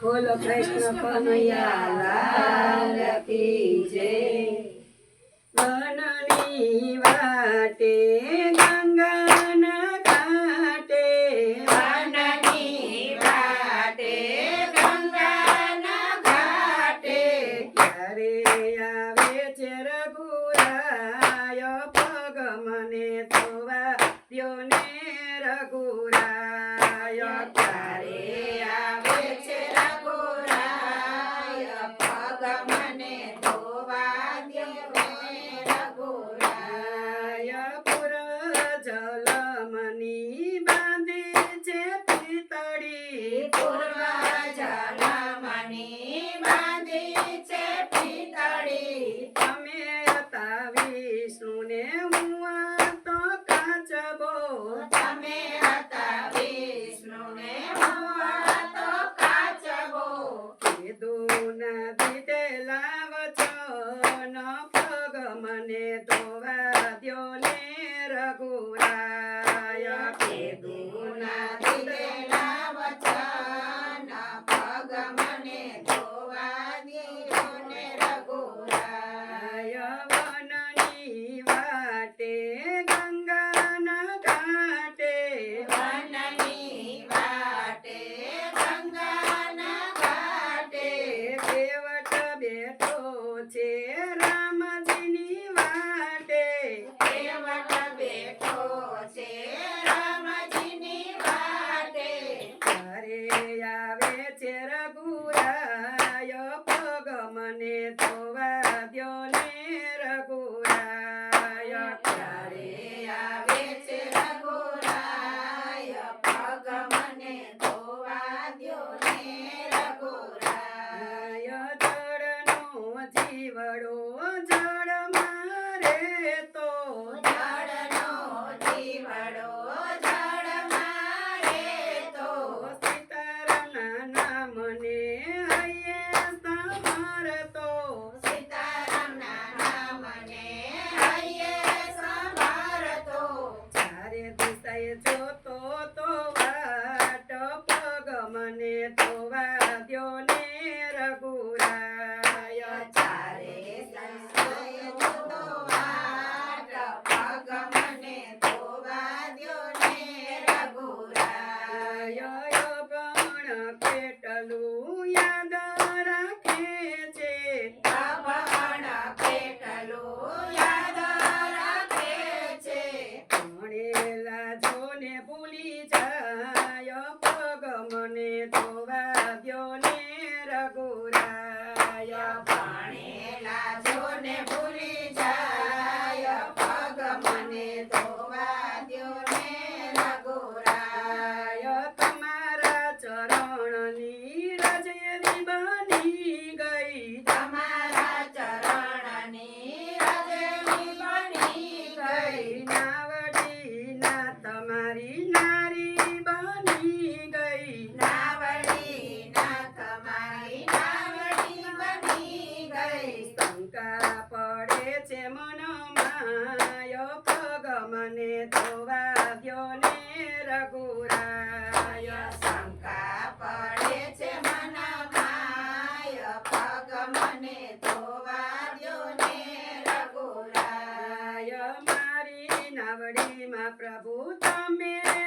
બોલો કૃષ્ણ કનૈયા લાલ કી જય. વનની વાટે, ગંગાના ઘાટે. વનની વાટે, ગંગાના ઘાટે. ક્યારે આવે છે રઘુરાય, પગ મને ધોવા દ્યો ને જલમની બાંધે છે પિતળી પૂર્વ જલમણી બાંધી છે પિતળી તમે હતા વિષ્ણુને હું તો કાચબો. તમે હતા વિષ્ણુને હું તો કાચબો. કીધું નથી તે લાવ છો ન પગ મને ધોવા દ્યો ને છે રઘુરાય પગ મને ધોવા દ્યો ને રઘુરાય. ત્યારે આવે છે રઘુરાય? પગ મને ધોવા દ્યો ને રઘુરાય. રાય જળનો જીવડો જળ મારે તો દિશાએ જોતો તો વાટ પગ મને ધોવા દ્યો ને રઘુરાય. ચારે સંશય જતો વાટ પગ મને ધોવા દ્યો ને રઘુરાય. પણ કેટલું યાદ pra botar medo.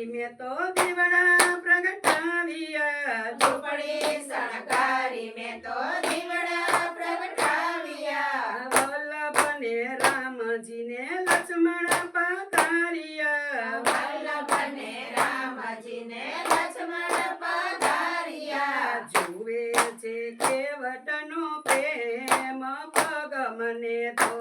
શણગારી મેં તો દીવડા પ્રગટાવ્યા. ઝૂંપડી સણકારી મેં તો દીવડા પ્રગટાવ્યા. વલ્લભને રામજીને લક્ષ્મણ પાતારિયા વલ્લભને રામજીને લક્ષ્મણ પધાર્યા. જુએ છે કેવટનો પ્રેમ પગ મને રઘુરા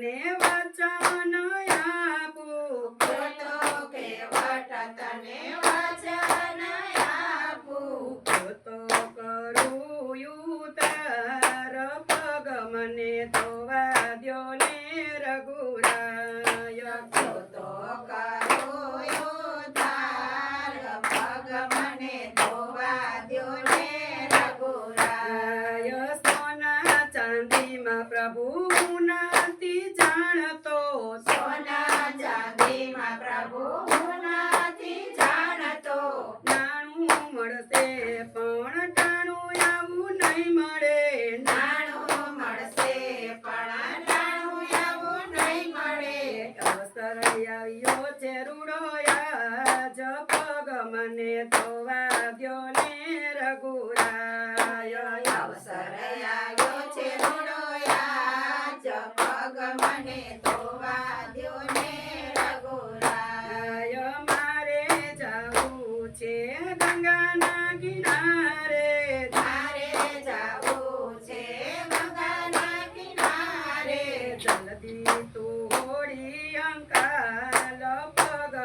ને વાચા para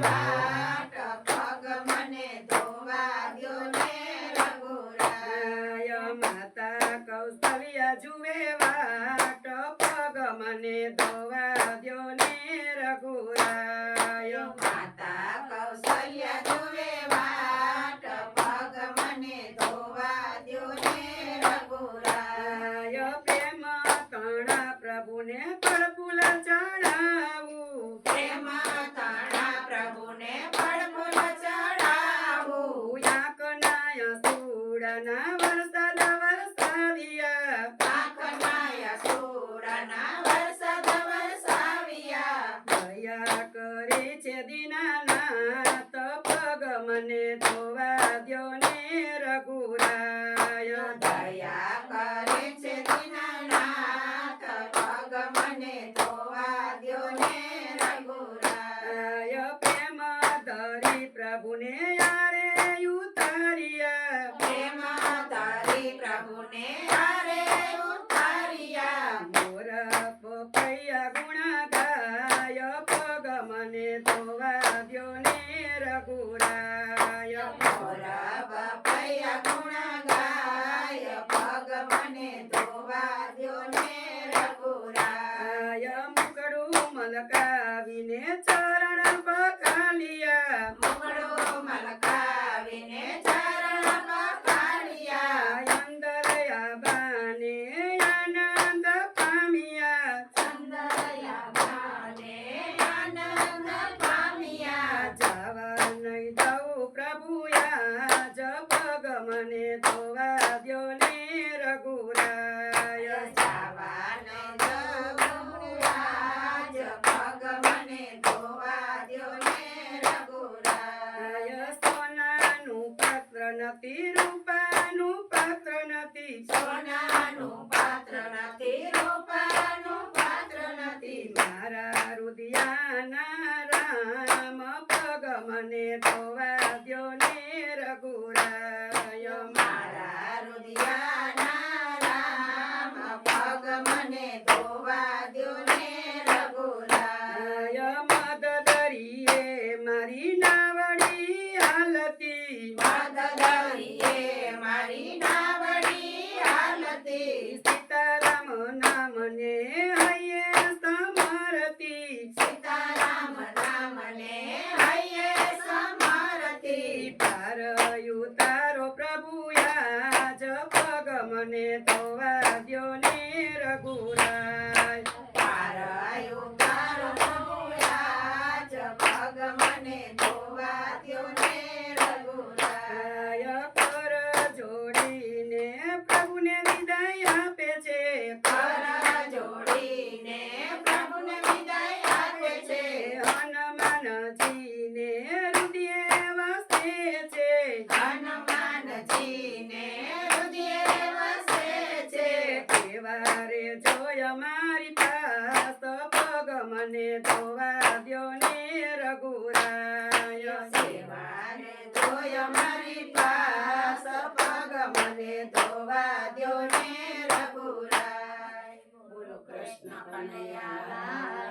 Bye. coronavírus. લેવા રે જોય મારી પાસ પગ મને ધોવા દ્યો ને રઘુરાય. સેવા રે જોય મારી પાસ પગ મને ધોવા દ્યો ને રઘુરાય. બોલો કૃષ્ણ કનૈયા